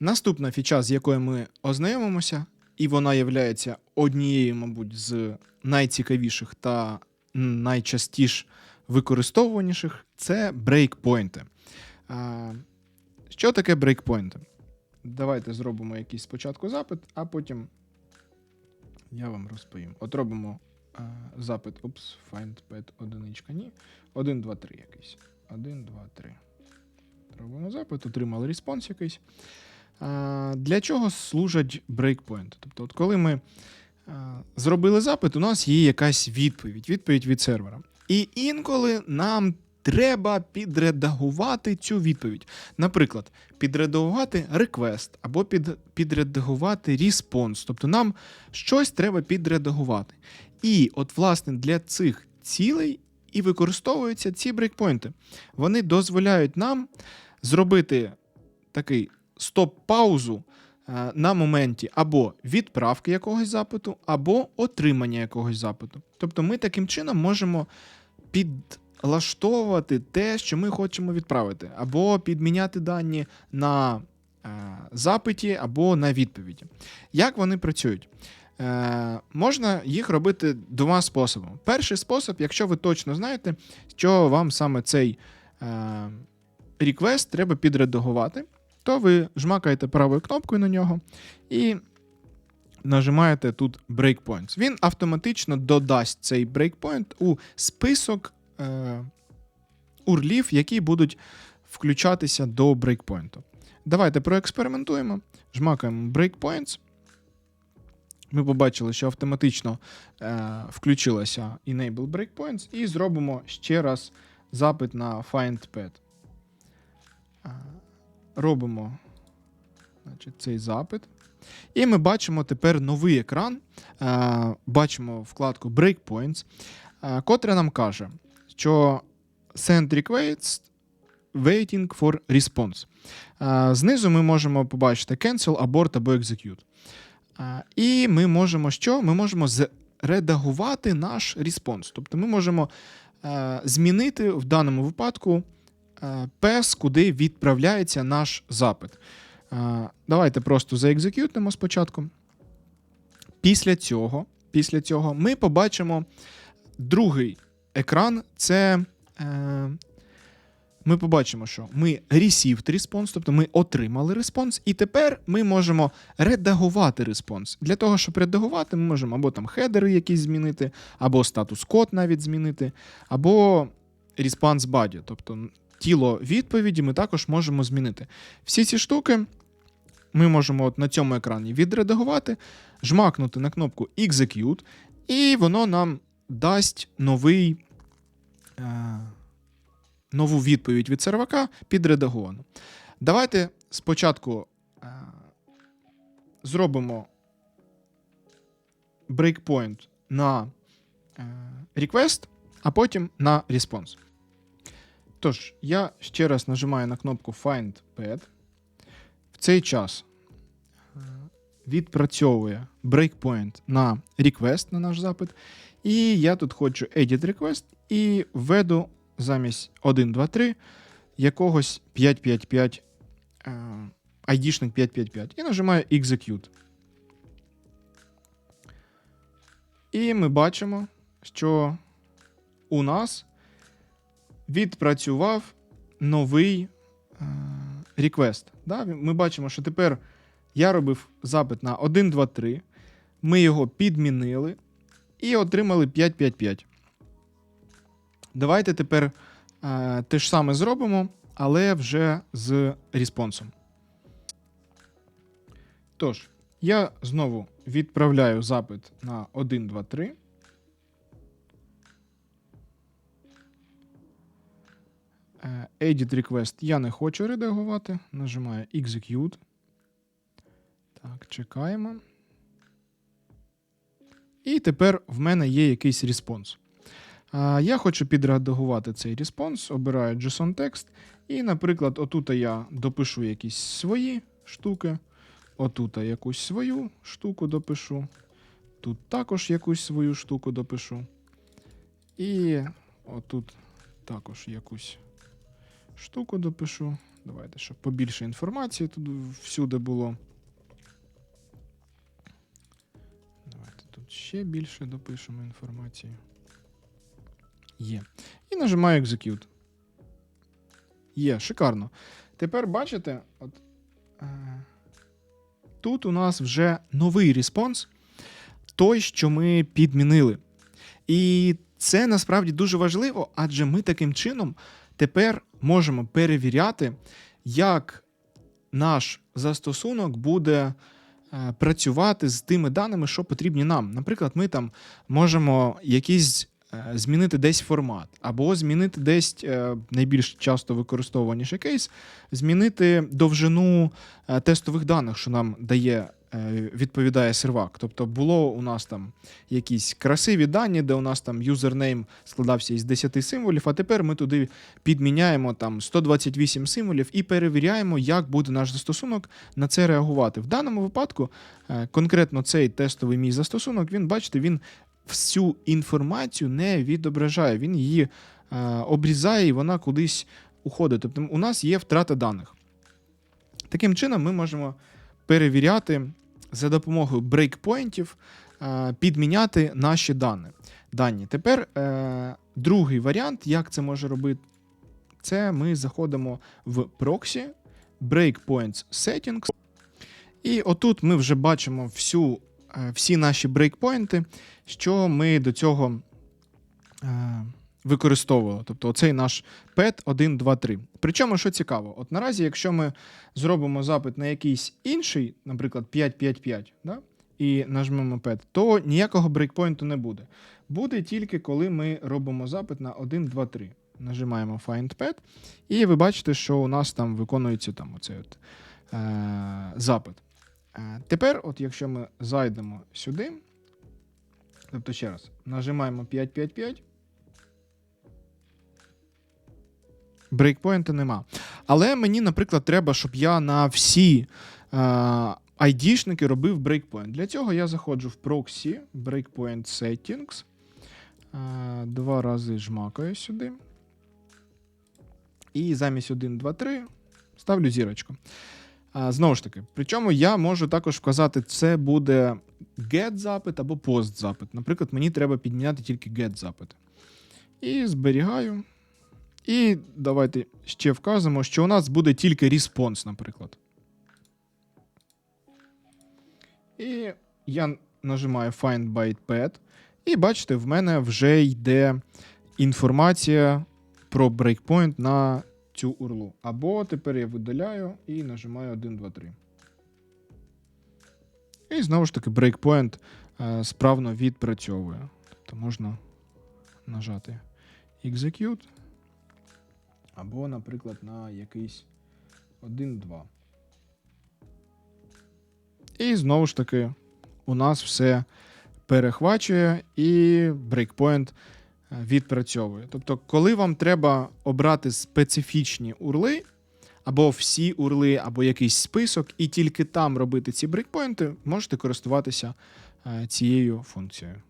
Наступна фіча, з якою ми ознайомимося, і вона є однією, мабуть, з найцікавіших та найчастіш використовуваніших, це брейкпойнти. Що таке брейкпойнти? Давайте зробимо якийсь спочатку запит, а потім я вам розповім. От робимо запит. Упс, find pet одиничка. Ні. 1, 2, 3 якийсь. 1, 2, 3. Робимо запит, отримали респонс якийсь. Для чого служать брейкпойнти? Тобто, от коли ми зробили запит, у нас є якась відповідь, відповідь від сервера. І інколи нам треба підредагувати цю відповідь. Наприклад, підредагувати request або під, підредагувати response. Тобто нам щось треба підредагувати. І от, власне, для цих цілей і використовуються ці брейкпойнти. Вони дозволяють нам зробити такий стоп-паузу е, на моменті або відправки якогось запиту, або отримання якогось запиту. Тобто ми таким чином можемо підлаштовувати те, що ми хочемо відправити, або підміняти дані на е, запиті, або на відповіді. Як вони працюють? Е, можна їх робити двома способами. Перший спосіб, якщо ви точно знаєте, що вам саме цей е, request треба підредагувати, то ви жмакаєте правою кнопкою на нього і нажимаєте тут breakpoints. Він автоматично додасть цей breakpoint у список е, урлів, які будуть включатися до брейкпойнту. Давайте проекспериментуємо. Жмакаємо breakpoints. Ми побачили, що автоматично е, включилося Enable Breakpoints, і зробимо ще раз запит на FindPad. Робимо значить, цей запит. І ми бачимо тепер новий екран. Е, бачимо вкладку Breakpoints, е, котра нам каже, що Send request waiting for response. Е, знизу ми можемо побачити Cancel, Abort або Execute. І ми можемо що? Ми можемо зредагувати наш респонс. Тобто ми можемо змінити в даному випадку пес, куди відправляється наш запит. Е, давайте просто заекзекютнемо спочатку. Після цього, після цього ми побачимо другий екран. Це е, ми побачимо, що ми received response, тобто ми отримали респонс, і тепер ми можемо редагувати респонс. Для того, щоб редагувати, ми можемо або там хедери якісь змінити, або статус-код навіть змінити, або response body, тобто тіло відповіді ми також можемо змінити. Всі ці штуки ми можемо от на цьому екрані відредагувати, жмакнути на кнопку Execute, і воно нам дасть новий. Е- нову відповідь від сервака підредаговану. Давайте спочатку е, зробимо breakpoint на е, request, а потім на response. Тож, я ще раз нажимаю на кнопку Find Pad. В цей час відпрацьовує breakpoint на request на наш запит. І я тут хочу Edit Request і введу замість 1, 2, 3 якогось 555 ID-шник 555 і нажимаю Execute. І ми бачимо, що у нас відпрацював новий е, request. Да? Ми бачимо, що тепер я робив запит на 1, 2, 3. Ми його підмінили і отримали 555. Давайте тепер е, те ж саме зробимо, але вже з респонсом. Тож, я знову відправляю запит на 1, 2, 3. Edit request я не хочу редагувати. Нажимаю Execute. Так, чекаємо. І тепер в мене є якийсь респонс. Я хочу підредагувати цей респонс, обираю JSON текст. І, наприклад, отут я допишу якісь свої штуки. Отут якусь свою штуку допишу. Тут також якусь свою штуку допишу. І отут також якусь штуку допишу. Давайте, щоб побільше інформації тут всюди було. Давайте тут ще більше допишемо інформації. Є. І нажимаю Execute. Є, шикарно. Тепер бачите, от, е, тут у нас вже новий респонс, той, що ми підмінили. І це насправді дуже важливо, адже ми таким чином тепер можемо перевіряти, як наш застосунок буде е, працювати з тими даними, що потрібні нам. Наприклад, ми там можемо якісь е, змінити десь формат, або змінити десь е, найбільш часто використовуваніший кейс, змінити довжину тестових даних, що нам дає. Е, Відповідає сервак. Тобто було у нас там якісь красиві дані, де у нас там юзернейм складався із 10 символів, а тепер ми туди підміняємо там 128 символів і перевіряємо, як буде наш застосунок на це реагувати. В даному випадку е, конкретно цей тестовий мій застосунок, він, бачите, він всю інформацію не відображає, він її е, обрізає і вона кудись уходить. Тобто у нас є втрата даних. Таким чином, ми можемо перевіряти за допомогою брейкпоінтів, е, підміняти наші дані. дані. Тепер е, другий варіант, як це може робити, це ми заходимо в проксі, breakpoints settings. І отут ми вже бачимо всю, е, всі наші брейкпоінти, що ми до цього використовували. Тобто оцей наш PET 1, 2, 3. Причому, що цікаво, от наразі, якщо ми зробимо запит на якийсь інший, наприклад, 555, да, і нажмемо PET, то ніякого брейкпоінту не буде. Буде тільки коли ми робимо запит на 1, 2, 3. Нажимаємо Find Pet, і ви бачите, що у нас там виконується там оцей от, е, запит. Е, тепер, от якщо ми зайдемо сюди, тобто ще раз, нажимаємо 555, брейкпоінта нема. Але мені, наприклад, треба, щоб я на всі е, айдішники робив брейкпоінт. Для цього я заходжу в проксі, breakpoint settings. Е, два рази жмакаю сюди. І замість 1, 2, 3 ставлю зірочку. А, знову ж таки, причому я можу також вказати, це буде get запит або post запит. Наприклад, мені треба підміняти тільки get запит. І зберігаю. І давайте ще вказуємо, що у нас буде тільки response, наприклад. І я нажимаю Find Byte Pad. І бачите, в мене вже йде інформація про breakpoint на цю урлу. Або тепер я видаляю і нажимаю 1, 2, 3. І знову ж таки, е, справно відпрацьовує. Тобто можна нажати Execute. Або, наприклад, на якийсь 1, 2. І знову ж таки, у нас все перехвачує і брейкпоінт е, відпрацьовує. Тобто, коли вам треба обрати специфічні урли, або всі урли, або якийсь список, і тільки там робити ці брейкпоінти, можете користуватися е, цією функцією.